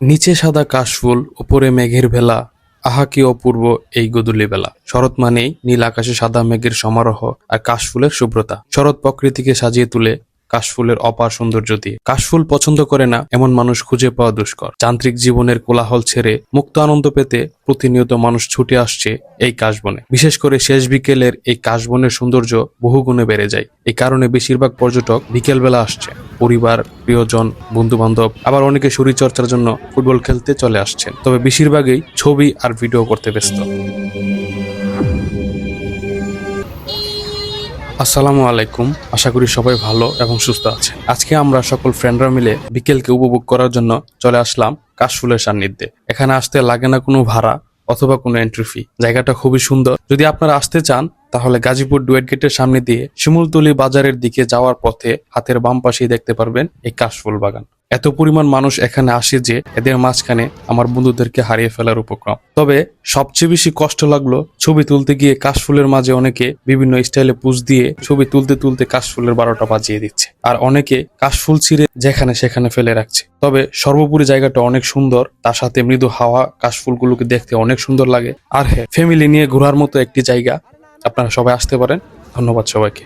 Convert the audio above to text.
নিচে সাদা কাশফুল ওপরে মেঘের ভেলা, আহা কি অপূর্ব এই গদুলি বেলা। শরৎ মানেই নীল আকাশে সাদা মেঘের সমারোহ আর কাশফুলের শুভ্রতা। শরৎ প্রকৃতিকে সাজিয়ে তুলে কাশফুলের অপার সৌন্দর্য দিয়ে। কাশফুল পছন্দ করে না, এমন মানুষ খুঁজে পাওয়া দুষ্কর। যান্ত্রিক জীবনের কোলাহল ছেড়ে মুক্ত আনন্দ পেতে প্রতিনিয়ত মানুষ ছুটে আসছে এই কাশবনে। বিশেষ করে শেষ বিকেলের এই কাশবনের সৌন্দর্য বহুগুণে বেড়ে যায়। এই কারণে বেশিরভাগ পর্যটক বিকেলবেলা আসছে। পরিবার, প্রিয়জন বন্ধু বান্ধব আবার অনেকে শরীরচর্চার জন্য ফুটবল খেলতে চলে আসছেন। তবে বেশিরভাগই ছবি আর ভিডিও করতে ব্যস্ত। আসসালামু আলাইকুম। আশা করি সবাই ভালো এবং সুস্থ আছেন। আজকে আমরা সকল ফ্রেন্ডরা মিলে বিকেলকে উপভোগ করার জন্য চলে আসলাম কাশফুলের সান্নিধ্যে। এখানে আসতে লাগে না কোনো ভাড়া অথবা কোনো এন্ট্রি ফি জায়গাটা খুবই সুন্দর। যদি আপনারা আসতে চান তাহলে গাজীপুর ডুয়েট গেটের সামনে দিয়ে শিমুলতলি বাজারের দিকে যাওয়ার পথে হাতের বাম পাশেই দেখতে পারবেন এই কাশফুল বাগান। এত পরিমাণ মানুষ এখানে আসে যে এদের মাঝখানে আমার বন্ধুদেরকে হারিয়ে ফেলার উপক্রম। তবে সবচেয়ে বেশি কষ্ট লাগল ছবি তুলতে গিয়ে কাশফুলের মাঝে অনেকে বিভিন্ন স্টাইলে পুজ দিয়ে ছবি তুলতে তুলতে কাশফুলের বারোটা বাজিয়ে দিচ্ছে। আর অনেকে কাশফুল ছিঁড়ে যেখানে সেখানে ফেলে রাখছে। তবে সর্বোপরি জায়গাটা অনেক সুন্দর, তার সাথে মৃদু হাওয়া কাশফুলগুলোকে দেখতে অনেক সুন্দর লাগে। আর হ্যাঁ ফ্যামিলি নিয়ে ঘোরার মতো একটি জায়গা আপনারা সবাই আসতে পারেন। ধন্যবাদ সবাইকে।